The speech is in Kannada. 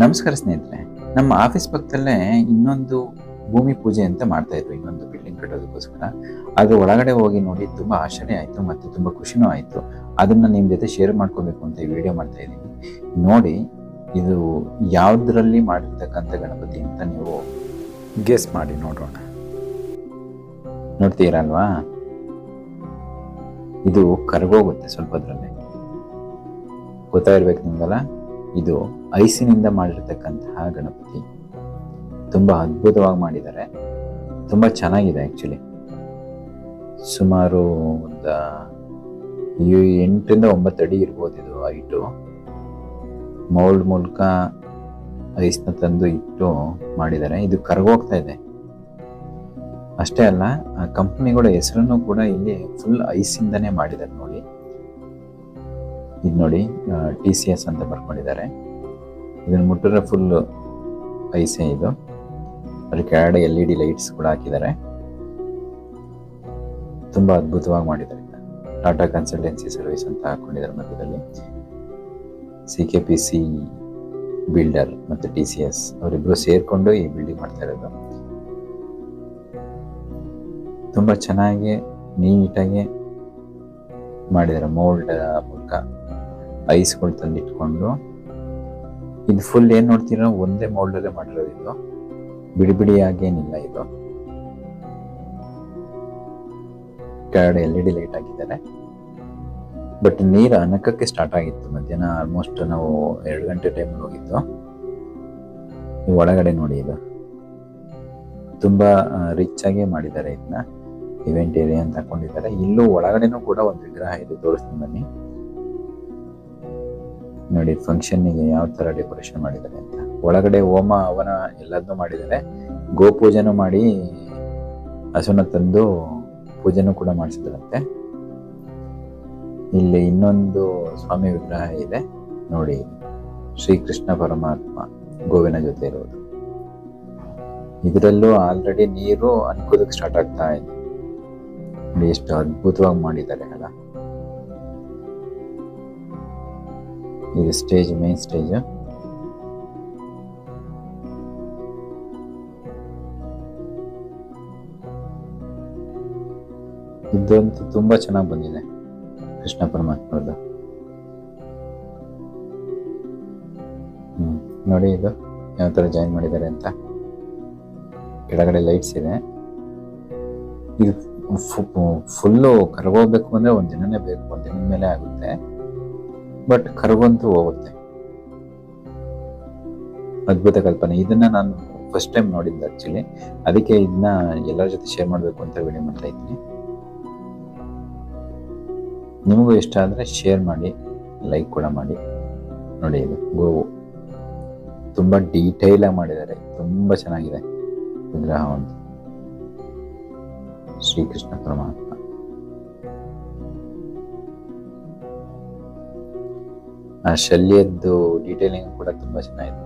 ನಮಸ್ಕಾರ ಸ್ನೇಹಿತರೆ, ನಮ್ಮ ಆಫೀಸ್ ಪಕ್ಕದಲ್ಲೇ ಇನ್ನೊಂದು ಭೂಮಿ ಪೂಜೆ ಅಂತ ಮಾಡ್ತಾ ಇದ್ರು ಇನ್ನೊಂದು ಬಿಲ್ಡಿಂಗ್ ಕಟ್ಟೋದಕ್ಕೋಸ್ಕರ. ಅದ್ರ ಒಳಗಡೆ ಹೋಗಿ ನೋಡಿ ತುಂಬಾ ಆಶ್ಚರ್ಯ ಆಯಿತು ಮತ್ತು ತುಂಬಾ ಖುಷಿನೂ ಆಯಿತು. ಅದನ್ನ ನಿಮ್ಮ ಜೊತೆ ಶೇರ್ ಮಾಡ್ಕೋಬೇಕು ಅಂತ ಈ ವಿಡಿಯೋ ಮಾಡ್ತಾ ಇದ್ದೀನಿ. ನೋಡಿ, ಇದು ಯಾವುದರಲ್ಲಿ ಮಾಡಿರ್ತಕ್ಕಂಥ ಗಣಪತಿ ಅಂತ ನೀವು ಗೆಸ್ ಮಾಡಿ ನೋಡೋಣ. ನೋಡ್ತೀರಲ್ವಾ? ಇದು ಕರಗೋಗುತ್ತೆ ಸ್ವಲ್ಪದ್ರಲ್ಲಿ. ಗೊತ್ತಾಗಿರ್ಬೇಕು ನಿಮ್ಗಲ್ಲ? ಇದು ಐಸಿನಿಂದ ಮಾಡಿರ್ತಕ್ಕಂತಹ ಗಣಪತಿ. ತುಂಬಾ ಅದ್ಭುತವಾಗಿ ಮಾಡಿದ್ದಾರೆ. ತುಂಬಾ ಚೆನ್ನಾಗಿದೆ ಆ್ಯಕ್ಚುಲಿ ಸುಮಾರು ಒಂದು ಎಂಟರಿಂದ ಒಂಬತ್ತು ಅಡಿ ಇರ್ಬೋದು ಇದು ಹೈಟು ಮೌಲ್ಡ್ ಮೂಲಕ ಐಸ್ನ ತಂದು ಇಟ್ಟು ಮಾಡಿದ್ದಾರೆ. ಇದು ಕರಗೋಗ್ತಾ ಇದೆ. ಅಷ್ಟೇ ಅಲ್ಲ, ಆ ಕಂಪ್ನಿಗಳ ಹೆಸರನ್ನು ಕೂಡ ಇಲ್ಲಿ ಫುಲ್ ಐಸಿಂದನೇ ಮಾಡಿದ್ದಾರೆ ನೋಡಿ. ಇದು ನೋಡಿ ಟಿ ಸಿ ಎಸ್ ಅಂತ ಬರ್ಕೊಂಡಿದ್ದಾರೆ. ಇದನ್ನು ಮುಟ್ಟಿದ್ರೆ ಫುಲ್ ಐಸೆ ಇದು. ಅಲ್ಲಿ ಕೆಳಗಡೆ ಎಲ್ ಇ ಡಿ ಲೈಟ್ಸ್ ಕೂಡ ಹಾಕಿದ್ದಾರೆ. ತುಂಬಾ ಅದ್ಭುತವಾಗಿ ಮಾಡಿದ್ದಾರೆ. ಟಾಟಾ ಕನ್ಸಲ್ಟೆನ್ಸಿ ಸರ್ವಿಸ್ ಅಂತ ಹಾಕೊಂಡಿದ್ದಾರೆ ಮಧ್ಯದಲ್ಲಿ. C K P C builder ಮತ್ತು ಟಿ ಸಿ ಎಸ್ ಅವರಿಬ್ರು ಸೇರಿಕೊಂಡು ಈ ಬಿಲ್ಡಿಂಗ್ ಮಾಡ್ತಾ ಇರೋದು. ತುಂಬಾ ಚೆನ್ನಾಗಿ ನೀಟಾಗಿ ಮಾಡಿದ್ದಾರೆ ಮೋಲ್ಡ್ ಮೂಲಕ. ಐಸ್ಗಳು ತಂದಿಟ್ಕೊಂಡು, ಇದು ಫುಲ್ ಏನ್ ನೋಡ್ತೀರಾ? ಒಂದೇ ಮೌಲ್ಡಲ್ಲೇ ಮಾಡಿರೋದು ಇದು. ಬಿಡಿ ಬಿಡಿಯಾಗೇನಿಲ್ಲ ಇದು. ಕೆಳಗಡೆ ಎಲ್ ಇ ಡಿ ಲೈಟ್ ಹಾಕಿದ್ದಾರೆ. ಬಟ್ ನೀರು ಅನಕಕ್ಕೆ ಸ್ಟಾರ್ಟ್ ಆಗಿತ್ತು. ಮಧ್ಯಾಹ್ನ ಆಲ್ಮೋಸ್ಟ್ ನಾವು ಎರಡು ಗಂಟೆ ಟೈಮ್ ಹೋಗಿದ್ದು. ನೀವು ಒಳಗಡೆ ನೋಡಿ ಇದು. ತುಂಬಾ ರಿಚ್ ಆಗಿ ಮಾಡಿದ್ದಾರೆ ಇದನ್ನ ಇವೆಂಟ್ ಏರಿಯಾ ಅಂತ ಹಾಕೊಂಡಿದ್ದಾರೆ. ಇಲ್ಲೂ ಒಳಗಡೆನೂ ಕೂಡ ಒಂದು ವಿಗ್ರಹ ಇದೆ. ತೋರಿಸ್ತೀನಿ ಬನ್ನಿ. ನೋಡಿ ಫಂಕ್ಷನ್ನಿಗೆ ಯಾವ ತರ ಡೆಕೋರೇಷನ್ ಮಾಡಿದ್ದಾರೆ ಅಂತ. ಒಳಗಡೆ ಹೋಮ ಅವನ ಎಲ್ಲದನ್ನೂ ಮಾಡಿದ್ದಾರೆ. ಗೋಪೂಜೆನೂ ಮಾಡಿ ಹಸುನ ತಂದು ಪೂಜೆನೂ ಕೂಡ ಮಾಡಿಸಿದ್ರಂತೆ ಇಲ್ಲಿ ಇನ್ನೊಂದು ಸ್ವಾಮಿ ವಿಗ್ರಹ ಇದೆ. ನೋಡಿ, ಶ್ರೀಕೃಷ್ಣ ಪರಮಾತ್ಮ ಗೋವಿನ ಜೊತೆ ಇರೋದು. ಇದರಲ್ಲೂ ಆಲ್ರೆಡಿ ನೀರು ಅನ್ಕೋದಕ್ಕೆ ಸ್ಟಾರ್ಟ್ ಆಗ್ತಾ ಇದೆ. ಎಷ್ಟು ಅದ್ಭುತವಾಗಿ ಮಾಡಿದ್ದಾರೆ ಅಲ್ಲ. ಇದು ಸ್ಟೇಜ್ ಮೇನ್ ಸ್ಟೇಜ್ ಇದಂತೂ ತುಂಬಾ ಚೆನ್ನಾಗಿ ಬಂದಿದೆ ಕೃಷ್ಣ ಪರಮಾತ್ಮರದ್ದು ಹ್ಮ್, ನೋಡಿ ಇದು ಯಾವ ತರ ಜಾಯಿನ್ ಮಾಡಿದ್ದಾರೆ ಅಂತ. ಕೆಳಗಡೆ ಲೈಟ್ಸ್ ಇದೆ. ಇದು ಫುಲ್ಲು ಕರ್ಗೋಗ್ಬೇಕು ಅಂದ್ರೆ ಒಂದ್ ದಿನನೇ ಬೇಕು, ಒಂದ್ ದಿನದ ಮೇಲೆ ಆಗುತ್ತೆ. ಬಟ್ ಕರಗಂತೂ ಹೋಗುತ್ತೆ. ಅದ್ಭುತ ಕಲ್ಪನೆ. ಇದನ್ನ ನಾನು ಫಸ್ಟ್ ಟೈಮ್ ನೋಡಿದ್ದೆ ಆಕ್ಚುಲಿ ಅದಕ್ಕೆ ಇದನ್ನ ಎಲ್ಲರ ಜೊತೆ ಶೇರ್ ಮಾಡಬೇಕು ಅಂತ ವಿಡಿಯೋ ಮಾಡ್ತಾ ಇದ್ದೀನಿ. ನಿಮಗೂ ಇಷ್ಟ ಆದರೆ ಶೇರ್ ಮಾಡಿ ಲೈಕ್ ಕೂಡ ಮಾಡಿ. ನೋಡಿ ಇದು ಗೋವು ತುಂಬ ಡೀಟೈಲ್ ಆಗಿ ಮಾಡಿದ್ದಾರೆ. ತುಂಬ ಚೆನ್ನಾಗಿದೆ. ವಿಗ್ರಹ ಒಂದು. ಶ್ರೀಕೃಷ್ಣ ಪರಮಾತ್ಮ. ಆ ಶಲ್ಯದ್ದು ಡೀಟೇಲಿಂಗ್ ಕೂಡ ತುಂಬಾ ಚೆನ್ನಾಗಿದೆ.